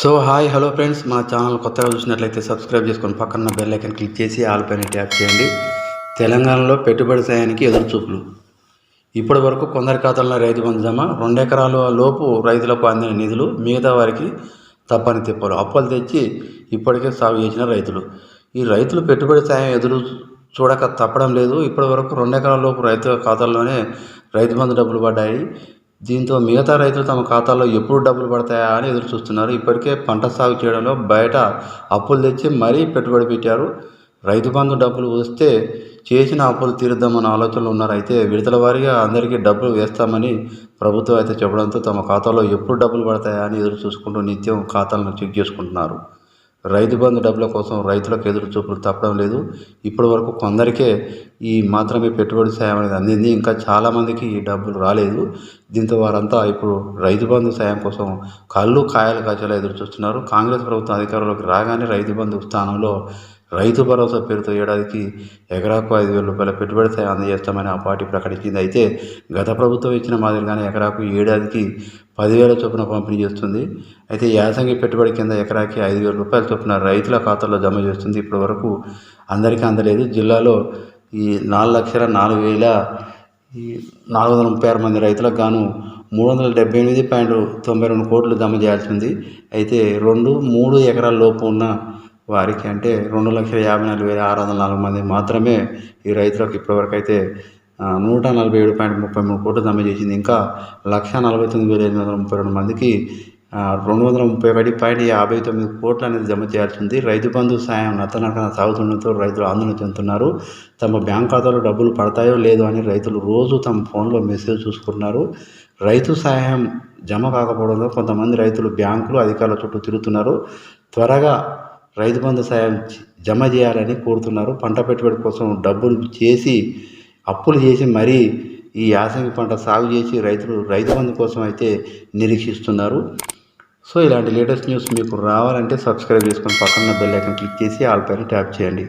So hi hello friends. మా channel కొత్తగా చూసినట్లయితే సబ్స్క్రైబ్ చేసుకొని పక్కన బెల్ ఐకన్ క్లిక్ చేసి ఆల్ పైన ట్యాప్ చేయండి. తెలంగాణలో పెట్టుబడి సాయానికి ఎదురుచూపులు ఇప్పటి వరకు కొందరి ఖాతాల్లో రైతు బంధు జమ రెండు ఎకరాల లోపు రైతులకు అందిన నిధులు మిగతా వారికి తప్పని తిప్పలు అప్పులు తెచ్చి ఇప్పటికే సాగు చేసిన రైతులు. ఈ రైతులు పెట్టుబడి సాయం ఎదురు చూడక తప్పడం లేదు. ఇప్పటి వరకు రెండు ఎకరాల లోపు రైతుల ఖాతాల్లోనే రైతు బంధు డబ్బులు పడ్డాయి. దీంతో మిగతా రైతులు తమ ఖాతాల్లో ఎప్పుడు డబ్బులు పడతాయా అని ఎదురు చూస్తున్నారు. ఇప్పటికే పంట సాగు చేయడంలో బయట అప్పులు తెచ్చి మరీ పెట్టుబడి పెట్టారు. రైతు బంధు డబ్బులు వస్తే చేసిన అప్పులు తీరుద్దామన్న ఆలోచనలు ఉన్నారు. అయితే విడతల వారీగా అందరికీ డబ్బులు వేస్తామని ప్రభుత్వం అయితే చెప్పడంతో తమ ఖాతాలో ఎప్పుడు డబ్బులు పడతాయా అని ఎదురు చూసుకుంటూ నిత్యం ఖాతాలను చెక్ చేసుకుంటున్నారు. రైతు బంధు డబ్బుల కోసం రైతులకు ఎదురు చూపులు తప్పడం లేదు. ఇప్పటి వరకు కొందరికే ఈ మాత్రమే పెట్టుబడి సాయం అనేది అందింది. ఇంకా చాలామందికి ఈ డబ్బులు రాలేదు. దీంతో వారంతా ఇప్పుడు రైతు బంధు సాయం కోసం కళ్ళు కాయలు కాచేలా ఎదురు చూస్తున్నారు. కాంగ్రెస్ ప్రభుత్వం అధికారంలోకి రాగానే రైతు బంధు స్థానంలో రైతు భరోసా పేరుతో ఏడాదికి ఎకరాకు ఐదు వేల రూపాయల పెట్టుబడి సాయం అందజేస్తామని ఆ పార్టీ ప్రకటించింది. అయితే గత ప్రభుత్వం ఇచ్చిన మాదిరిగానే ఎకరాకు ఏడాదికి పదివేల చొప్పున పంపిణీ చేస్తుంది. అయితే యాసంగి పెట్టుబడి కింద ఎకరాకి ఐదు వేల రూపాయల చొప్పున రైతుల ఖాతాలో జమ చేస్తుంది. ఇప్పటి వరకు అందరికీ అందలేదు. జిల్లాలో ఈ నాలుగు లక్షల నాలుగు వేల ఈ నాలుగు వందల ముప్పై ఆరు మంది రైతులకు గాను మూడు వందల డెబ్బై ఎనిమిది పాయింట్ తొంభై రెండు కోట్లు జమ చేయాల్సింది అయితే రెండు మూడు ఎకరాల లోపు ఉన్న వారికి అంటే రెండు లక్షల యాభై నాలుగు వేల ఆరు వందల నాలుగు మంది మాత్రమే ఈ రైతులకు ఇప్పటివరకు అయితే నూట నలభై ఏడు పాయింట్ ముప్పై మూడు కోట్లు జమ చేసింది. ఇంకా లక్ష నలభై తొమ్మిది వేల ఎనిమిది వందల ముప్పై రెండు మందికి రెండు వందల ముప్పై ఒకటి పాయింట్ యాభై తొమ్మిది కోట్లు అనేది జమ చేయాల్సింది. రైతు బంధు సాయం నత్తనకన సాగుతుండటంతో రైతులు ఆందోళన చెందుతున్నారు. తమ బ్యాంక్ ఖాతాలో డబ్బులు పడతాయో లేదో అని రైతులు రోజు తమ ఫోన్లో మెసేజ్ చూసుకుంటున్నారు. రైతు సహాయం జమ కాకపోవడంతో కొంతమంది రైతులు బ్యాంకులు అధికారుల చుట్టూ తిరుగుతున్నారు. త్వరగా రైతు బంధు సాయం జమ చేయాలని కోరుతున్నారు. పంట పెట్టుబడి కోసం డబ్బులు చేసి అప్పులు చేసి మరీ ఈ యాసంగి పంట సాగు చేసి రైతులు రైతు బంధు కోసం అయితే నిరీక్షిస్తున్నారు. సో ఇలాంటి లేటెస్ట్ న్యూస్ మీకు రావాలంటే సబ్స్క్రైబ్ చేసుకొని పక్కన బెల్ ఐకన్ క్లిక్ చేసి ఆల్ పైన ట్యాప్ చేయండి.